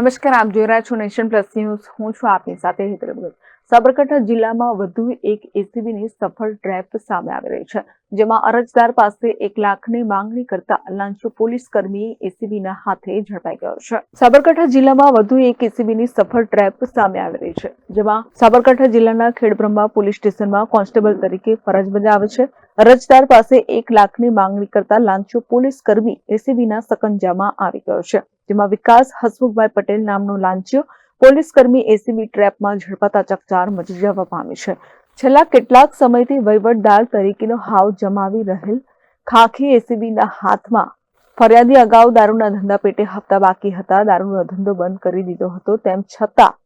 નમસ્કાર, આપ જોઈ રહ્યા છો નેશન પ્લસ ન્યૂઝ. હું છું આપની સાથે હેતલ ભગત. સાબરકાંઠા જિલ્લામાં વધુ એક એસીબીની સફળ ટ્રેપ સામે આવી રહી છે, જેમાં અરજદાર પાસે એક લાખની માંગણી કરતા લાંચો પોલીસ કર્મી એસીબીના હાથે ઝડપાઈ ગયો છે. સાબરકાંઠા જિલ્લામાં વધુ એક એસીબીની સફળ ટ્રેપ સામે આવી રહી છે, જેમાં સાબરકાંઠા જિલ્લાના ખેડબ્રહ્મા પોલીસ સ્ટેશનમાં કોન્સ્ટેબલ તરીકે ફરજ બજાવે છે. અરજદાર પાસે એક લાખની માંગણી કરતા લાંચો પોલીસ કર્મી એસીબીના સકંજામાં આવી ગયો છે. જેમાં વિકાસ હસમુખભાઈ પટેલ નામનો લાંચિયો પોલીસ કર્મી એસીબી ટ્રેપમાં ઝડપાતા ચકચાર મચી જવા પામી છે. છેલ્લા કેટલાક સમયથી વહીવટદાર તરીકેનો હાવ જમાવી રહેલ ખાખી એસીબીના હાથમાં ફરિયાદી અગાઉ દારૂના ધંધા પેટે હપ્તા બાકી હતા. દારૂનો ધંધો બંધ કરી દીધો હતો. તેમ છતાં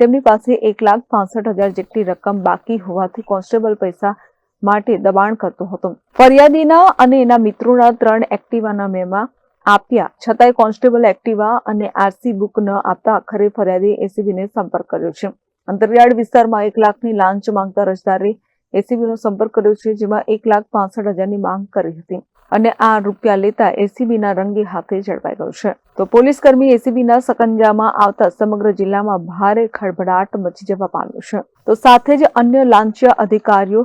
તેમની પાસે એક લાખ પાસઠ હજાર જેટલી રકમ બાકી હોવાથી કોન્સ્ટેબલ પૈસા માટે દબાણ કરતો હતો. ફરિયાદીના અને એના મિત્રોના ત્રણ એક્ટિવાના મેમાં આપ્યા. છતાંય કોન્સ્ટેબલ એક્ટિવા અને આરસી બુક ન આપતા આખરે ફરિયાદી એસીબીને સંપર્ક કર્યો છે. અંતરિયાળ વિસ્તારમાં એક લાખની લાંચ માંગતા અરજદારે એસીબીનો સંપર્ક કર્યો છે, જેમાં એક લાખ પાસઠ હજારની માંગ કરી હતી અને આ રૂપિયા લેતા એસીબીના રંગે હાથે ઝડપાઈ ગયો છે. તો પોલીસ કર્મી એસીબીના સકંજામાં આવતા સમગ્ર જિલ્લામાં ભારે ખળભળાટ મચી જવા પામ્યો છે. તો સાથે જ અન્ય લાંચિયા અધિકારીઓ